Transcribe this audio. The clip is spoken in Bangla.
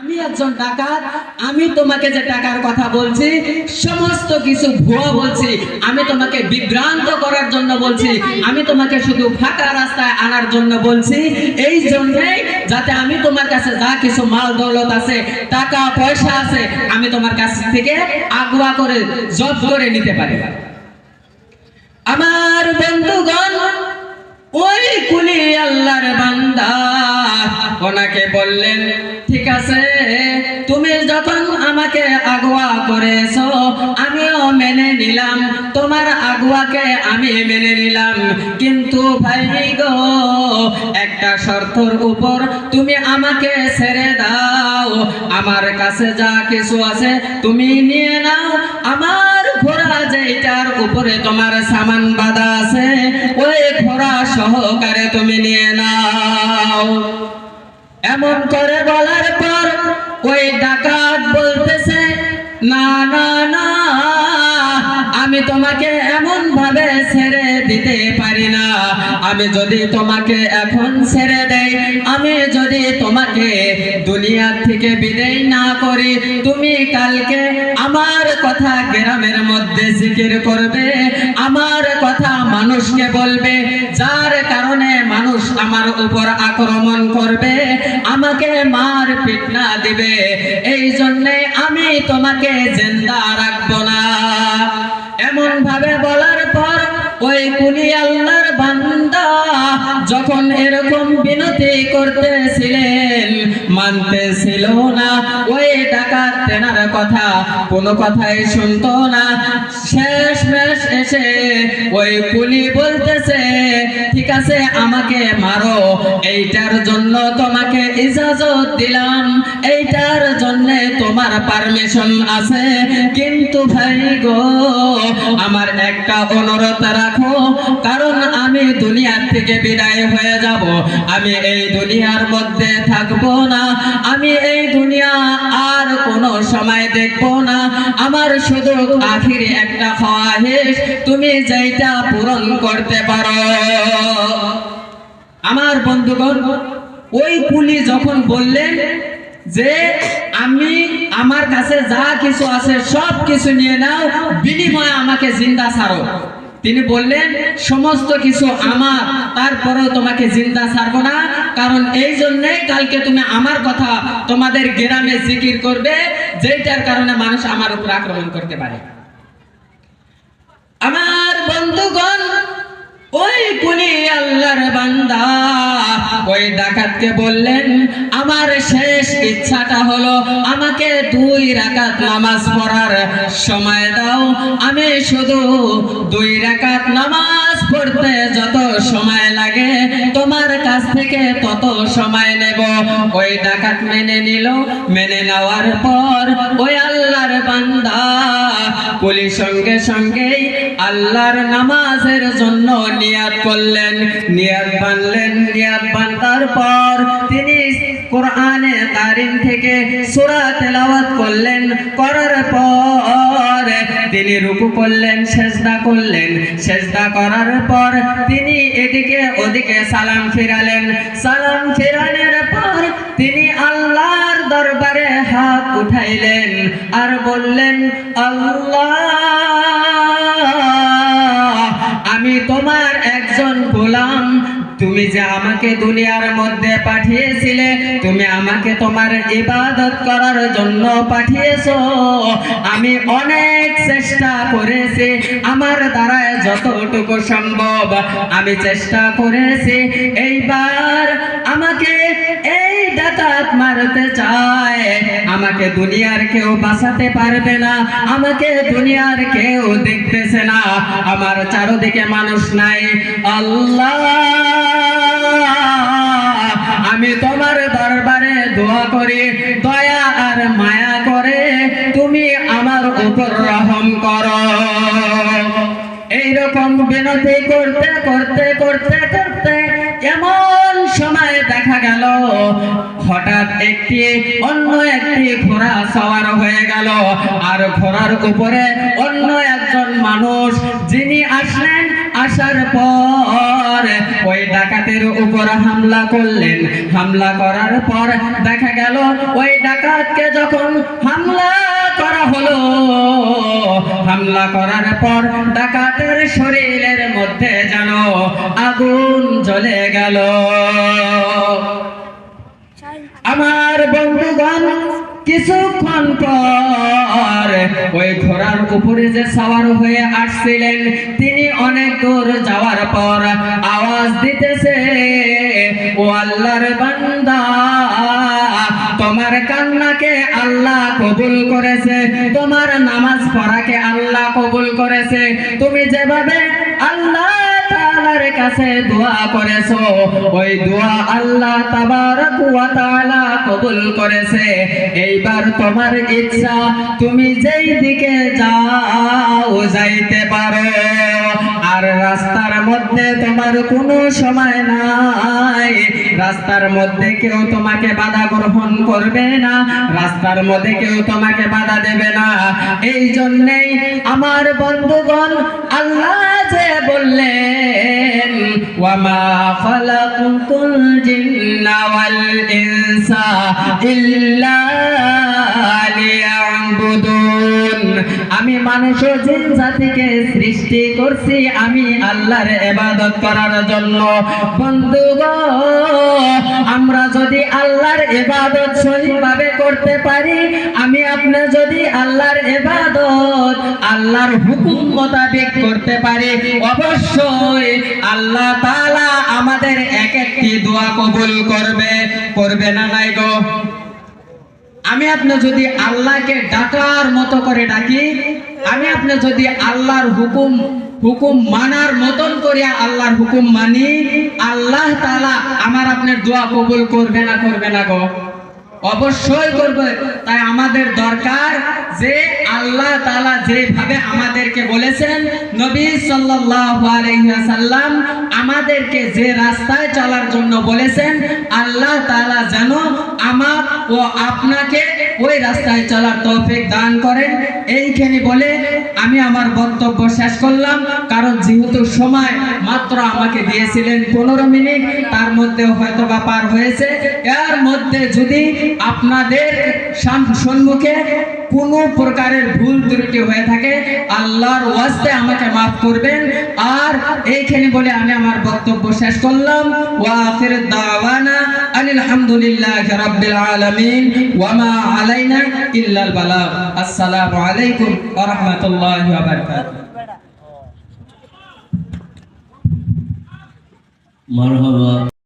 আমি একজন ডাকাত, আমি তোমাকে যে টাকার কথা বলছি, সমস্ত কিছু ভুয়া বলছি, আমি তোমাকে বিভ্রান্ত করার জন্য বলছি, আমি তোমাকে শুধু ফাঁকা রাস্তায় আনার জন্য বলছি, এই জন্যই যাতে আমি তোমার কাছে যা কিছু মাল দৌলত আছে, টাকা, পয়সা আছে, আমি তোমার কাছ থেকে আগুয়া করে জব করে নিতে পারি। আমার বন্ধুগণ ওই কুলি আল্লাহর বান্দা। ওনাকে বললেন, ঠিক আছে, তুমি যখন আমাকে আগুয়া করেছ, আমিও মেনে নিলাম। তোমার আগুয়াকে আমি মেনে নিলাম। কিন্তু ভাই গো, একটা শর্তর উপর তুমি আমাকে ছেড়ে দাও। আমার কাছে যা কিছু আছে, তুমি নিয়ে নাও। আমার ঘোড়া যেটার উপরে তোমার সামান আছে, ওই খোরা সহকারে তুমি নিয়ে নাও। এমন করে বলার পর ওই ডাকাত বলতেছে, না না না, আমি তোমাকে এমন ভাবে ছেড়ে দিতে পারি না। আমি যদি তোমাকে এখন ছেড়ে দেই, আমি যদি তোমাকে দুনিয়া থেকে বিদায় না করি, তুমি কালকে আমার কথা গ্রামের মধ্যে জিকির করবে, আমার কথা মানুষকে বলবে, যার কারণে মানুষ আমার উপর আক্রমণ করবে, আমাকে মার পিটনা দিবে। এই জন্যে আমি তোমাকে জিন্দা রাখব না। এমন ভাবে বলার পর ওই কুলি আল্লাহর বান্দা যখন এরকম বিনতি করতেছিলেন, মানতেছিল না। ওই ডাকাত তেনার কথা, কোনো কথাই শুনতো না। শেষ মেশ এসে ওই কুলি বলতেছে, ঠিক আছে, আমাকে মারো। এইটার জন্য তোমাকে ইজাজত দিলাম। এইটার জন্য তোমার পারমিশন আছে। কিন্তু ভাই গো, আমার একটা অনুরোধ রাখো। কারণ আমি দুনিয়ার থেকে বিদায় হয়ে যাব। আমি এই দুনিয়ার মধ্যে থাকব না। আমি এই দুনিয়া আর কোনো সময় দেখব না। আমার শুধু আখির একটা খোয়াহিশ তুমি যেটা পূরণ করতে পারো। আমার বন্ধুগণ, ওই পুলি যখন বললেন যে আমি আমার কাছে যা কিছু আছে, সব কিছু নিয়ে নাও, বিনিময়ে আমাকে জিন্দা ছাড়ো। তিনি বললেন, সমস্ত কিছু আমার, তারপরেও তোমাকে জিন্দা ছাড়বো না। কারণ এই জন্যে কালকে তুমি আমার কথা তোমাদের গ্রামে জিকির করবে যেটার কারণে মানুষ আমার উপর আক্রমণ করতে পারে। আমার বন্ধুগণ ওই কুলি আল্লাহর বান্দা। ওই ডাকাতকে বললেন, আমার শেষ ইচ্ছাটা হলো আমাকে দুই রাকাত নামাজ পড়ার সময় দাও। আমি শুধু দুই রাকাত নামাজ পড়তে যত সময় লাগে, তোমার কাছ থেকে তত সময় নেব। ওই ডাকাত মেনে নিল। মেনে নেওয়ার পর ওই আল্লাহর বান্দা পুলিশ সঙ্গে সঙ্গেই আল্লাহর নামাজের জন্য নিয়াত করলেন। নিয়াত বানলেন, নিয়াত বান্দার পর তিনি কোরআনে কারিম থেকে সূরা তেলাওয়াত করলেন। করার পর তিনি রুকু করলেন, সেজদা করলেন। সেজদা করার পর তিনি এদিকে ওদিকে সালাম ফিরালেন। সালাম ফিরানোর পর তিনি আল্লাহর দরবারে হাত উঠাইলেন আর বললেন, আল্লাহ, আমি তোমার একজন গোলাম। তুমি যে আমাকে দুনিয়ার মধ্যে পাঠিয়েছিলে, তুমি আমাকে তোমার ইবাদত করার জন্য পাঠিয়েছো। আমি অনেক চেষ্টা করেছি, আমার দ্বারায় যতটুকু সম্ভব আমি চেষ্টা করেছি। এইবার আমাকে এই ডাকাত মারতে চায়। আমাকে দুনিয়ার কেউ বাঁচাতে পারবে না, আমাকে দুনিয়ার কেউ দেখতেছে না। আমার চারদিকে মানুষ নাই। আল্লাহ, আমি তোমার দরবারে দোয়া করি, দয়া আর মায়া করে তুমি আমার উপর রহম করো। এইরকম বিনতি করতে করতে করতে করতে, এমন সময় দেখা গেল। হঠাৎ একটি, অন্য একটি ঘোড়া সওয়ার হয়ে গেল। আর ঘোড়ার উপরে অন্য একজন মানুষ, যিনি আসলেন আসার পর ওই ডাকাতের উপর হামলা করলেন। হামলা করার পর দেখা গেল, ওই ডাকাতকে যখন হামলা করা হলো হামলা করার পর ডাকাতের শরীরের মধ্যে যেন আগুন জ্বলে গেল। আমার বন্ধুগণ, কিছুক্ষণ পর ওই ঘোড়ার উপরে যে সাওয়ার হয়ে আসছিলেন, তিনি অনেক দূর যাওয়ার পর আওয়াজ দিতেছে, ও আল্লাহর বান্দা তোমার কান্নাকে আল্লাহ কবুল করেছে, তোমার নামাজ পড়াকে আল্লাহ কবুল করেছে। তুমি যেভাবে আল্লাহ কাছে দোয়া করেছ, ওই দোয়া আল্লাহ তাআলা কবুল করেছে। এইবার তোমার ইচ্ছা, তুমি যেই দিকে যাও, যাইতে পারো। আর রাস্তার মধ্যে তোমার কোনো সময় নাই। রাস্তার মধ্যে কেউ তোমাকে বাধা গ্রহণ করবে না, রাস্তার মধ্যে কেউ তোমাকে বাধা দেবে না। এই জন্যেই আমার বন্ধুগণ আল্লাহ যে বললেন, ওয়ামা ইনসা ইল্লা আমি মানুষের জিন জাতিকে সৃষ্টি করছি, আমি আল্লাহর ইবাদত করার জন্য। বন্ধুগণ, আমরা যদি আল্লাহর ইবাদত সঠিকভাবে করতে পারি, আমি আপনি যদি আল্লাহর ইবাদত, আল্লাহর হুকুম মোতাবেক করতে পারি, অবশ্যই আল্লাহ তাআলা আমাদের এক একটি দোয়া কবুল করবে করবে না নাই গো? আমি আপনি যদি আল্লাহকে ডাকার মতো করে ডাকি, আমি আপনি যদি আল্লাহর হুকুম হুকুম মানার মতন করিয়া আল্লাহর হুকুম মানি, আল্লাহ তালা আমার আপনার দোয়া কবুল করবে না করবে না গো? অবশ্যই করবে। তাই আমাদের দরকার যে আল্লাহ তাআলা যেভাবে আমাদেরকে বলেছেন, নবী ওয়াসাল্লাম আমাদেরকে যে রাস্তায় চলার জন্য বলেছেন, আল্লাহ তাআলা যেন আমার ও আপনাকে ওই রাস্তায় চলার তৌফিক দান করেন। এইখানে বলে আমি আমার বক্তব্য শেষ করলাম, কারণ যেহেতু সময় মাত্র আমাকে দিয়েছিলেন পনেরো মিনিট, তার মধ্যে হয়তো বা পার হয়েছে। এর মধ্যে যদি আপনাদের সাম- সম্মুখে কোনো প্রকারের ভুল ত্রুটি হয়ে থাকে, আল্লাহর ওয়াস্তে আমাকে মাফ করবেন। আর এইখানে বলে আমি আমার বক্তব্য শেষ করলাম। ওয়া আখির দাওয়ানা আনিল হামদুলিল্লাহি রাব্বিল আলামিন। ওয়া মা আলাইনা ইল্লাল বালাগ আসসালামু আলাইকুম ওয়া রাহমাতুল্লাহি ওয়া বারাকাতুহু। মারহাবা।